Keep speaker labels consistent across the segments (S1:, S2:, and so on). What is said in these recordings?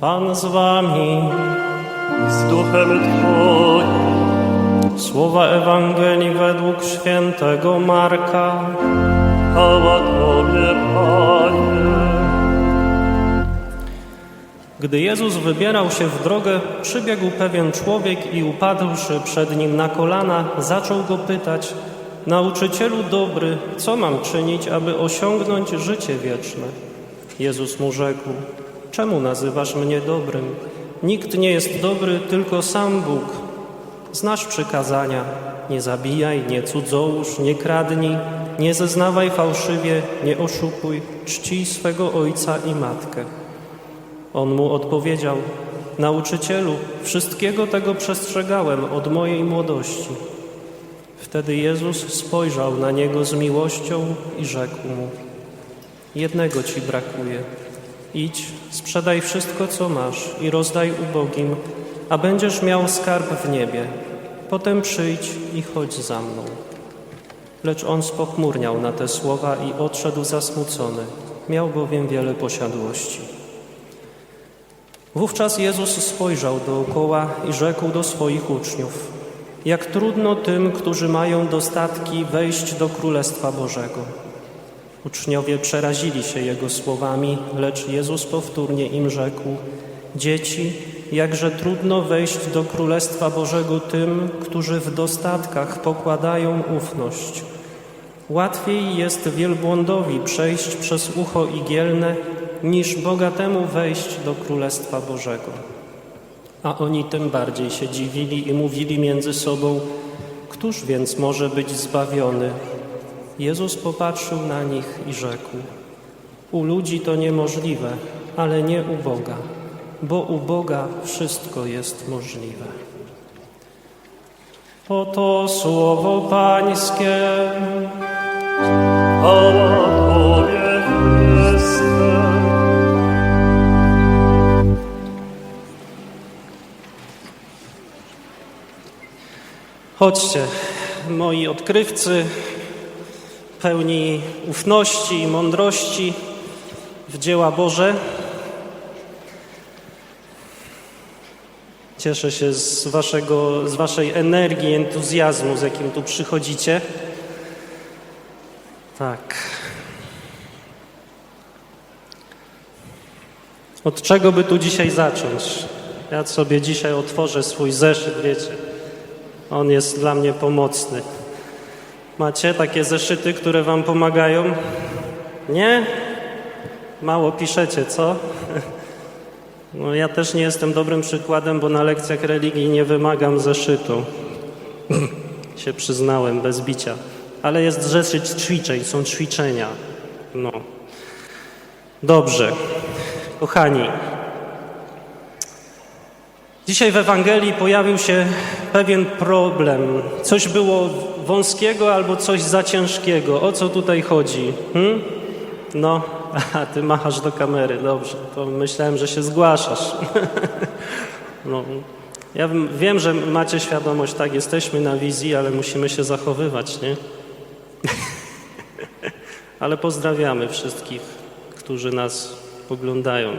S1: Pan z wami.
S2: z duchem Twoim.
S1: Słowa Ewangelii według świętego Marka.
S2: Chwała Tobie, Panie.
S1: Gdy Jezus wybierał się w drogę, przybiegł pewien człowiek i upadłszy przed nim na kolana, zaczął go pytać: Nauczycielu dobry, co mam czynić, aby osiągnąć życie wieczne? Jezus mu rzekł: Czemu nazywasz mnie dobrym? Nikt nie jest dobry, tylko sam Bóg. Znasz przykazania: nie zabijaj, nie cudzołóż, nie kradnij, nie zeznawaj fałszywie, nie oszukuj, czcij swego ojca i matkę. On mu odpowiedział: Nauczycielu, wszystkiego tego przestrzegałem od mojej młodości. Wtedy Jezus spojrzał na niego z miłością i rzekł mu: Jednego ci brakuje. Idź, sprzedaj wszystko, co masz i rozdaj ubogim, a będziesz miał skarb w niebie. Potem przyjdź i chodź za mną. Lecz on spochmurniał na te słowa i odszedł zasmucony. Miał bowiem wiele posiadłości. Wówczas Jezus spojrzał dookoła i rzekł do swoich uczniów: Jak trudno tym, którzy mają dostatki, wejść do Królestwa Bożego. Uczniowie przerazili się Jego słowami, lecz Jezus powtórnie im rzekł: Dzieci, jakże trudno wejść do Królestwa Bożego tym, którzy w dostatkach pokładają ufność. Łatwiej jest wielbłądowi przejść przez ucho igielne, niż bogatemu wejść do Królestwa Bożego. A oni tym bardziej się dziwili i mówili między sobą, któż więc może być zbawiony? Jezus popatrzył na nich i rzekł, u ludzi to niemożliwe, ale nie u Boga, bo u Boga wszystko jest możliwe. Oto słowo Pańskie.
S2: Chwała Tobie.
S1: Chodźcie, moi odkrywcy, pełni ufności i mądrości w dzieła Boże. Cieszę się z, waszego, z Waszej energii, entuzjazmu, z jakim tu przychodzicie. Tak. Od czego by tu dzisiaj zacząć? Ja sobie dzisiaj otworzę swój zeszyt, wiecie. On jest dla mnie pomocny. Macie takie zeszyty, które Wam pomagają? Nie? Mało piszecie, co? No, ja też nie jestem dobrym przykładem, bo na lekcjach religii nie wymagam zeszytu. się przyznałem, bez bicia. Ale jest zeszyt ćwiczeń, są ćwiczenia. No. Dobrze. Kochani, Dzisiaj w Ewangelii pojawił się pewien problem. Coś było wąskiego albo coś za ciężkiego. O co tutaj chodzi? Hmm? No, a ty machasz do kamery, dobrze. To myślałem, że się zgłaszasz. no, ja wiem- że macie świadomość, tak, jesteśmy na wizji, ale musimy się zachowywać, nie? ale pozdrawiamy wszystkich, którzy nas oglądają.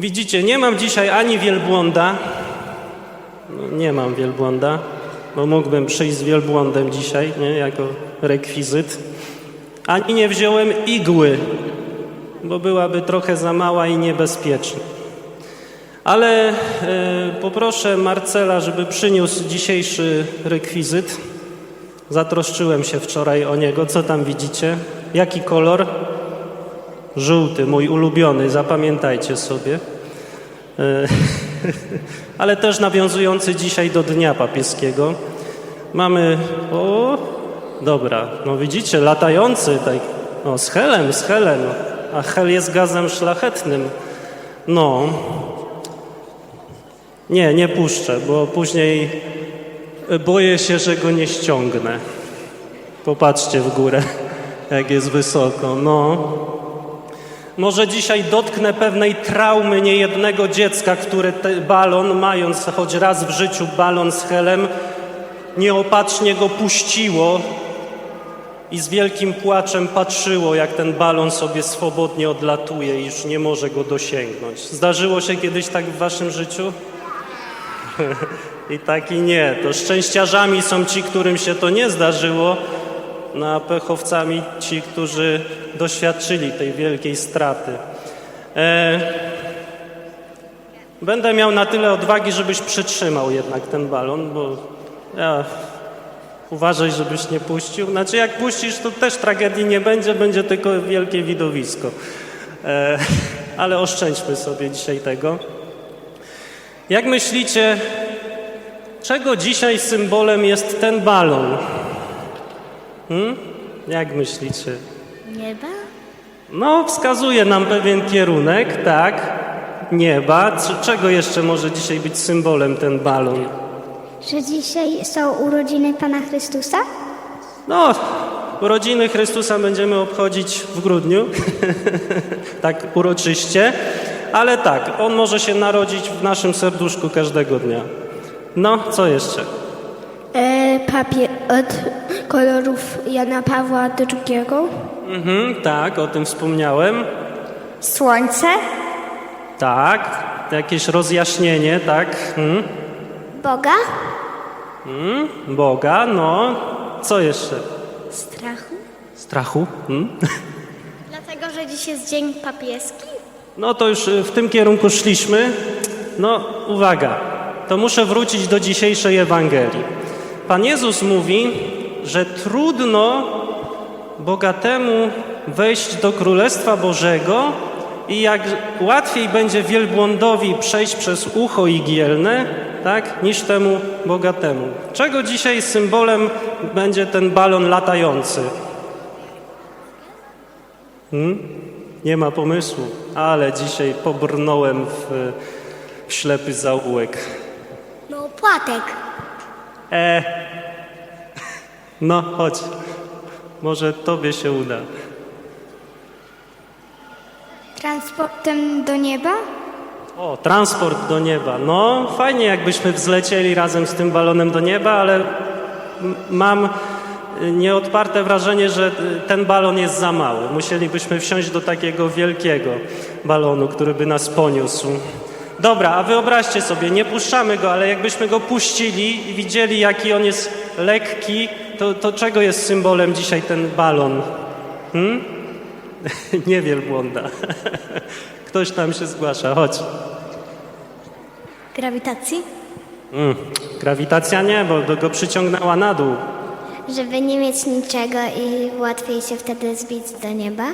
S1: Widzicie, nie mam dzisiaj ani wielbłąda. No, nie mam wielbłąda, bo mógłbym przyjść z wielbłądem dzisiaj, nie, jako rekwizyt. Ani nie wziąłem igły, bo byłaby trochę za mała i niebezpieczna. Ale e, poproszę Marcela, żeby przyniósł dzisiejszy rekwizyt. Zatroszczyłem się wczoraj o niego. Co tam widzicie? Jaki kolor? Żółty, mój ulubiony, zapamiętajcie sobie. E, Ale też nawiązujący dzisiaj do Dnia Papieskiego. Mamy, o, dobra, no widzicie, latający, tak, o, z helem, z helem, a hel jest gazem szlachetnym. No, nie, nie puszczę, bo później boję się, że go nie ściągnę. Popatrzcie w górę, jak jest wysoko, no. Może dzisiaj dotknę pewnej traumy niejednego dziecka, które balon, mając choć raz w życiu balon z helem, nieopatrznie go puściło i z wielkim płaczem patrzyło, jak ten balon sobie swobodnie odlatuje i już nie może go dosięgnąć. Zdarzyło się kiedyś tak w waszym życiu? I tak i nie. To szczęściarzami są ci, którym się to nie zdarzyło, no a pechowcami ci, którzy doświadczyli tej wielkiej straty. E, będę miał na tyle odwagi, żebyś przytrzymał jednak ten balon, bo ja uważaj, żebyś nie puścił. Znaczy jak puścisz, to też tragedii nie będzie, będzie tylko wielkie widowisko. E, ale oszczędźmy sobie dzisiaj tego. Jak myślicie, czego dzisiaj symbolem jest ten balon? Hmm? Jak myślicie?
S3: Nieba?
S1: No, wskazuje nam pewien kierunek, tak? Nieba. Czego jeszcze może dzisiaj być symbolem ten balon?
S3: Że dzisiaj są urodziny Pana Chrystusa?
S1: No, urodziny Chrystusa będziemy obchodzić w grudniu, tak uroczyście, ale tak, on może się narodzić w naszym serduszku każdego dnia. No, co jeszcze?
S4: E, papier od kolorów Jana Pawła II.
S1: Mhm, tak, o tym wspomniałem.
S4: Słońce,
S1: Tak, jakieś rozjaśnienie, tak. Hmm.
S3: Boga?
S1: Hmm. Boga, no. Co jeszcze?
S3: Strachu?
S1: Strachu? Hmm.
S3: Dlatego, że dziś jest dzień papieski?
S1: No to już y, w tym kierunku szliśmy. No, uwaga, to muszę wrócić do dzisiejszej Ewangelii. Pan Jezus mówi, że trudno bogatemu wejść do Królestwa Bożego i jak łatwiej będzie wielbłądowi przejść przez ucho igielne, tak, niż temu bogatemu. Czego dzisiaj symbolem będzie ten balon latający? Nie ma pomysłu, ale dzisiaj pobrnąłem w, w ślepy zaułek.
S3: No, płatek.
S1: E, no chodź, może tobie się uda.
S4: Transportem do nieba,
S1: O, transport do nieba. No, fajnie jakbyśmy wzlecieli razem z tym balonem do nieba, ale mam y, nieodparte wrażenie, że y, ten balon jest za mały. Musielibyśmy wsiąść do takiego wielkiego balonu, który by nas poniósł. Dobra, a wyobraźcie sobie, nie puszczamy go, ale jakbyśmy go puścili i widzieli, jaki on jest lekki, to, to czego jest symbolem dzisiaj ten balon? Hmm? Nie wielbłąda. Ktoś tam się zgłasza, chodź.
S3: Grawitacji?
S1: Mm, grawitacja nie, bo go przyciągnęła na dół.
S3: Żeby nie mieć niczego i łatwiej się wtedy zbić do nieba?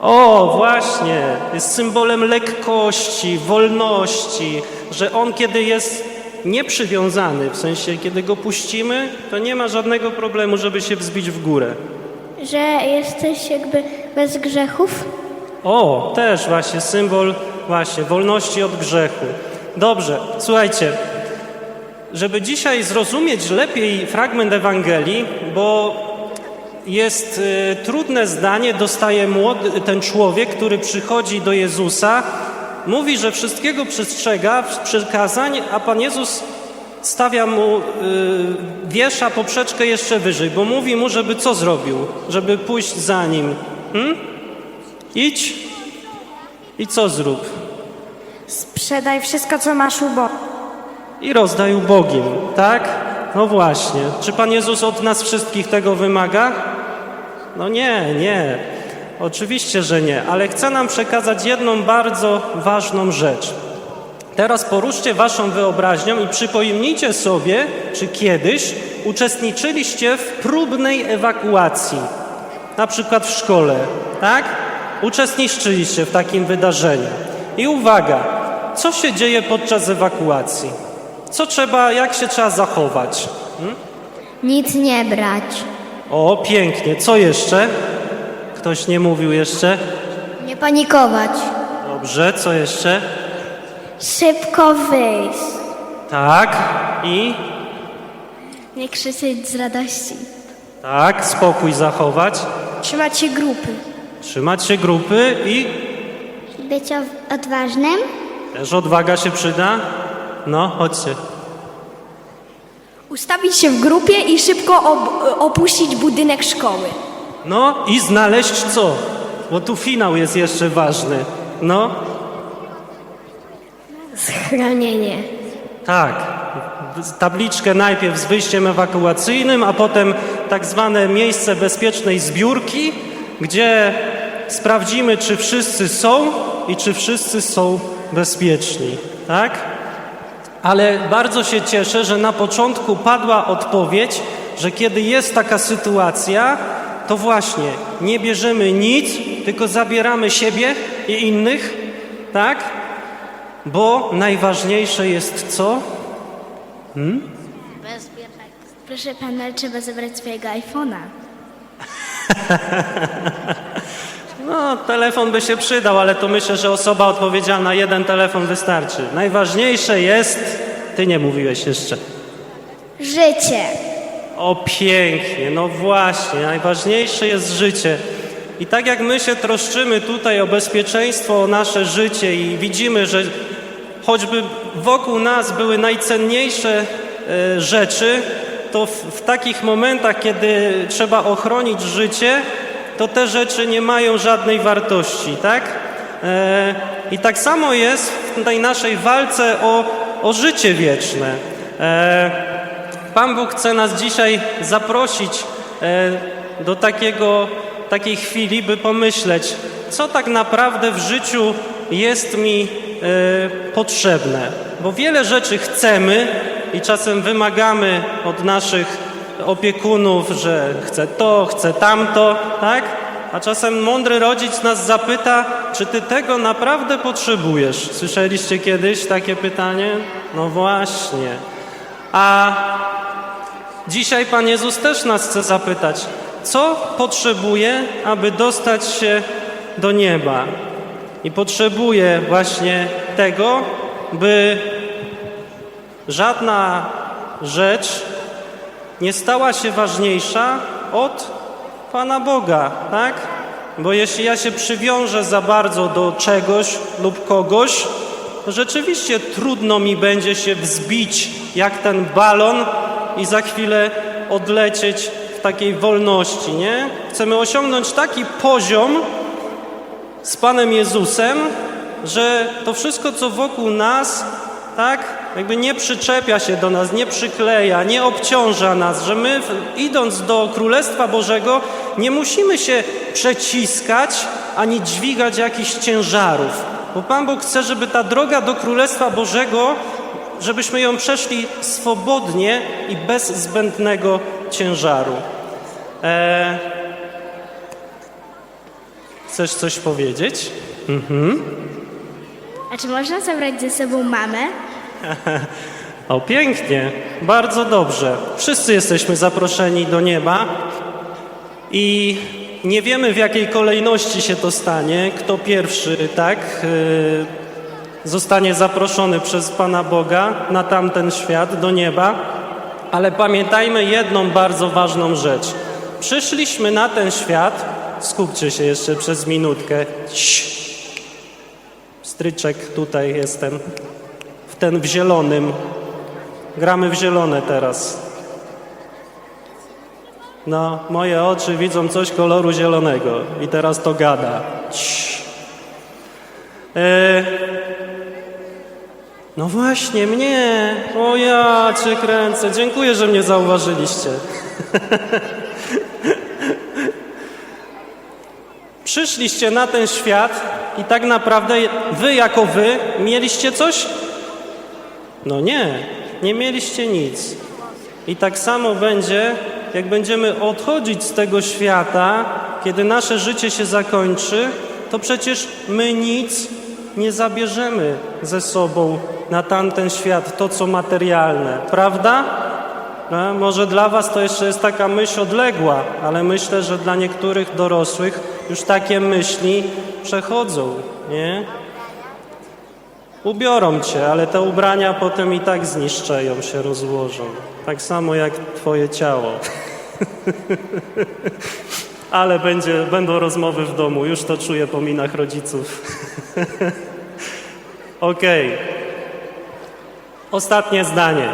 S1: O, właśnie, jest symbolem lekkości, wolności, że on kiedy jest nieprzywiązany, w sensie kiedy go puścimy, to nie ma żadnego problemu, żeby się wzbić w górę.
S4: że jesteś jakby bez grzechów.
S1: O, też właśnie symbol właśnie wolności od grzechu. Dobrze, słuchajcie, żeby dzisiaj zrozumieć lepiej fragment Ewangelii, bo jest y, trudne zdanie, dostaje młody, ten człowiek, który przychodzi do Jezusa, mówi, że wszystkiego przestrzega przykazań, a Pan Jezus stawia mu, y, wiesza poprzeczkę jeszcze wyżej, bo mówi mu, żeby co zrobił, żeby pójść za nim. Hmm? Idź i co zrób?
S4: Sprzedaj wszystko, co masz u Boga.
S1: I rozdaj ubogim, tak? No właśnie. Czy Pan Jezus od nas wszystkich tego wymaga? No nie, nie. Oczywiście, że nie, ale chcę nam przekazać jedną bardzo ważną rzecz. Teraz poruszcie waszą wyobraźnią i przypomnijcie sobie, czy kiedyś uczestniczyliście w próbnej ewakuacji, na przykład w szkole, tak? Uczestniczyliście w takim wydarzeniu. I uwaga, co się dzieje podczas ewakuacji? Co trzeba, jak się trzeba zachować?
S3: Nic nie brać.
S1: O, pięknie. Co jeszcze? Ktoś nie mówił jeszcze?
S3: Nie panikować.
S1: Dobrze, co jeszcze?
S4: Szybko wyjść.
S1: Tak. I?
S4: Nie krzyczeć z radości.
S1: Tak, spokój zachować.
S4: Trzymać się grupy.
S1: Trzymać się grupy i
S3: Być odważnym?
S1: też odwaga się przyda. No, chodźcie.
S4: Ustawić się w grupie i szybko ob- opuścić budynek szkoły.
S1: No i znaleźć co? Bo tu finał jest jeszcze ważny. No,
S4: Schronienie.
S1: tak. Tabliczkę najpierw z wyjściem ewakuacyjnym, a potem tak zwane miejsce bezpiecznej zbiórki, gdzie sprawdzimy, czy wszyscy są i czy wszyscy są bezpieczni. Tak? Ale bardzo się cieszę, że na początku padła odpowiedź, że kiedy jest taka sytuacja, to właśnie nie bierzemy nic, tylko zabieramy siebie i innych, tak? Bo najważniejsze jest co?
S3: Proszę pana, ale trzeba zabrać swojego iPhone'a.
S1: No, telefon by się przydał, ale to myślę, że osoba odpowiedzialna jeden telefon wystarczy. Najważniejsze jest, ty nie mówiłeś jeszcze.
S3: Życie.
S1: O pięknie, no właśnie, najważniejsze jest życie. I tak jak my się troszczymy tutaj o bezpieczeństwo, o nasze życie i widzimy, że choćby wokół nas były najcenniejsze e, rzeczy, to w, w takich momentach, kiedy trzeba ochronić życie, to te rzeczy nie mają żadnej wartości, tak? E, I tak samo jest w tej naszej walce o, o życie wieczne. E, Pan Bóg chce nas dzisiaj zaprosić do takiego, takiej chwili, by pomyśleć, co tak naprawdę w życiu jest mi potrzebne. Bo wiele rzeczy chcemy i czasem wymagamy od naszych opiekunów, że chcę to, chcę tamto, tak? A czasem mądry rodzic nas zapyta, czy ty tego naprawdę potrzebujesz? Słyszeliście kiedyś takie pytanie? No właśnie. A Dzisiaj Pan Jezus też nas chce zapytać, co potrzebuje, aby dostać się do nieba. I potrzebuje właśnie tego, by żadna rzecz nie stała się ważniejsza od Pana Boga, tak? Bo jeśli ja się przywiążę za bardzo do czegoś lub kogoś, to rzeczywiście trudno mi będzie się wzbić jak ten balon i za chwilę odlecieć w takiej wolności, nie? Chcemy osiągnąć taki poziom z Panem Jezusem, że to wszystko, co wokół nas, tak, jakby nie przyczepia się do nas, nie przykleja, nie obciąża nas, że my idąc do Królestwa Bożego nie musimy się przeciskać ani dźwigać jakichś ciężarów. Bo Pan Bóg chce, żeby ta droga do Królestwa Bożego, żebyśmy ją przeszli swobodnie i bez zbędnego ciężaru. E... Chcesz coś powiedzieć?
S3: A czy można zabrać ze sobą mamę?
S1: O, pięknie, bardzo dobrze. Wszyscy jesteśmy zaproszeni do nieba i nie wiemy w jakiej kolejności się to stanie, kto pierwszy, tak, yy, zostanie zaproszony przez Pana Boga na tamten świat, do nieba. Ale pamiętajmy jedną bardzo ważną rzecz. Przyszliśmy na ten świat, skupcie się jeszcze przez minutkę. Stryczek, tutaj jestem. W ten w zielonym. Gramy w zielone teraz. No, moje oczy widzą coś koloru zielonego i teraz to gada. E, no właśnie, mnie. O ja cię kręcę. Dziękuję, że mnie zauważyliście. Przyszliście na ten świat i tak naprawdę wy jako wy mieliście coś? No nie, nie mieliście nic. I tak samo będzie, jak będziemy odchodzić z tego świata, kiedy nasze życie się zakończy, to przecież my nic nie zabierzemy ze sobą na tamten świat, to co materialne, prawda? No, może dla Was to jeszcze jest taka myśl odległa, ale myślę, że dla niektórych dorosłych już takie myśli przechodzą, nie? Ubiorą cię, ale te ubrania potem i tak zniszczeją, się rozłożą. Tak samo jak twoje ciało. ale będzie, będą rozmowy w domu, już to czuję po minach rodziców. Okej. Ostatnie zdanie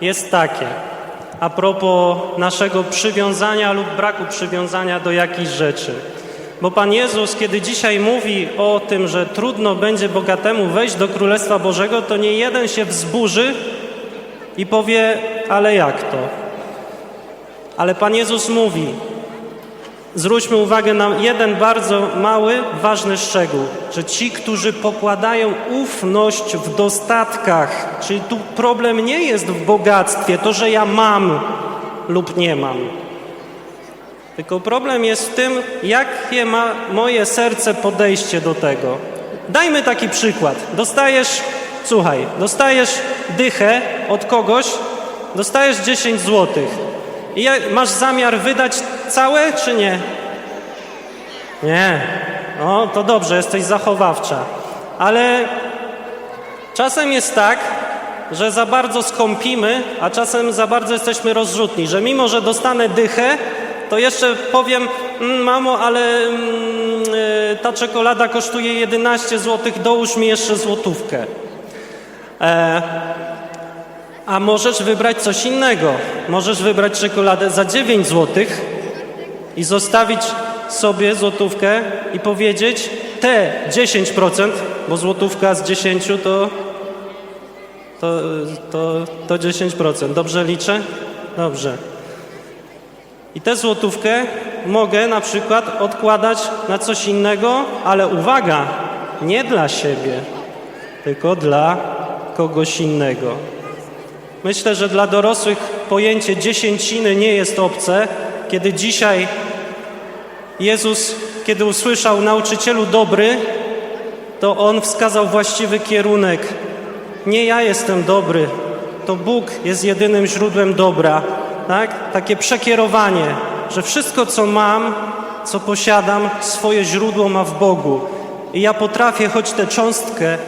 S1: jest takie. a propos naszego przywiązania lub braku przywiązania do jakichś rzeczy. Bo Pan Jezus, kiedy dzisiaj mówi o tym, że trudno będzie bogatemu wejść do Królestwa Bożego, to nie jeden się wzburzy i powie, ale jak to? Ale Pan Jezus mówi, zwróćmy uwagę na jeden bardzo mały, ważny szczegół, że ci, którzy pokładają ufność w dostatkach, czyli tu problem nie jest w bogactwie, to, że ja mam lub nie mam, tylko problem jest w tym, jakie ma moje serce podejście do tego. Dajmy taki przykład. Dostajesz, słuchaj, dostajesz dychę od kogoś, dostajesz 10 złotych. I masz zamiar wydać całe, czy nie? Nie. O, to dobrze, jesteś zachowawcza. Ale czasem jest tak, że za bardzo skąpimy, a czasem za bardzo jesteśmy rozrzutni, że mimo, że dostanę dychę, to jeszcze powiem, "Mm, mamo, ale mm, y, ta czekolada kosztuje 11 zł, dołóż mi jeszcze złotówkę. E, a możesz wybrać coś innego. Możesz wybrać czekoladę za 9 zł i zostawić sobie złotówkę i powiedzieć te 10%, bo złotówka z 10 to, to, to, to 10%. Dobrze liczę? Dobrze. I tę złotówkę mogę na przykład odkładać na coś innego, ale uwaga, nie dla siebie, tylko dla kogoś innego. Myślę, że dla dorosłych pojęcie dziesięciny nie jest obce, kiedy dzisiaj Jezus, kiedy usłyszał nauczycielu dobry, to on wskazał właściwy kierunek. Nie ja jestem dobry, to Bóg jest jedynym źródłem dobra. Tak? Takie przekierowanie, że wszystko, co mam, co posiadam, swoje źródło ma w Bogu. I ja potrafię choć tę cząstkę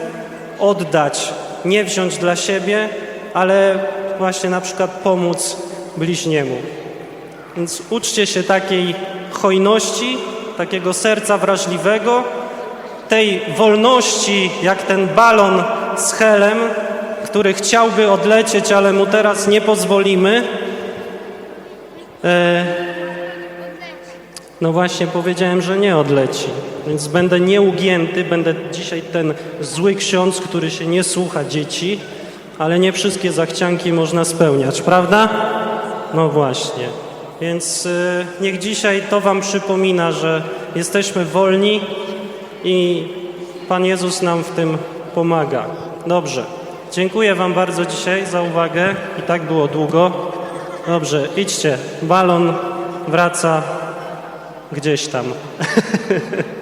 S1: oddać, nie wziąć dla siebie, ale właśnie na przykład pomóc bliźniemu. Więc uczcie się takiej hojności, takiego serca wrażliwego, tej wolności, jak ten balon z helem, który chciałby odlecieć, ale mu teraz nie pozwolimy. E, no właśnie powiedziałem, że nie odleci, więc będę nieugięty, będę dzisiaj ten zły ksiądz, który się nie słucha dzieci, ale nie wszystkie zachcianki można spełniać, prawda? No właśnie. Więc y, niech dzisiaj to Wam przypomina, że jesteśmy wolni i Pan Jezus nam w tym pomaga. Dobrze. Dziękuję Wam bardzo dzisiaj za uwagę. I tak było długo. Dobrze, idźcie. Balon wraca gdzieś tam.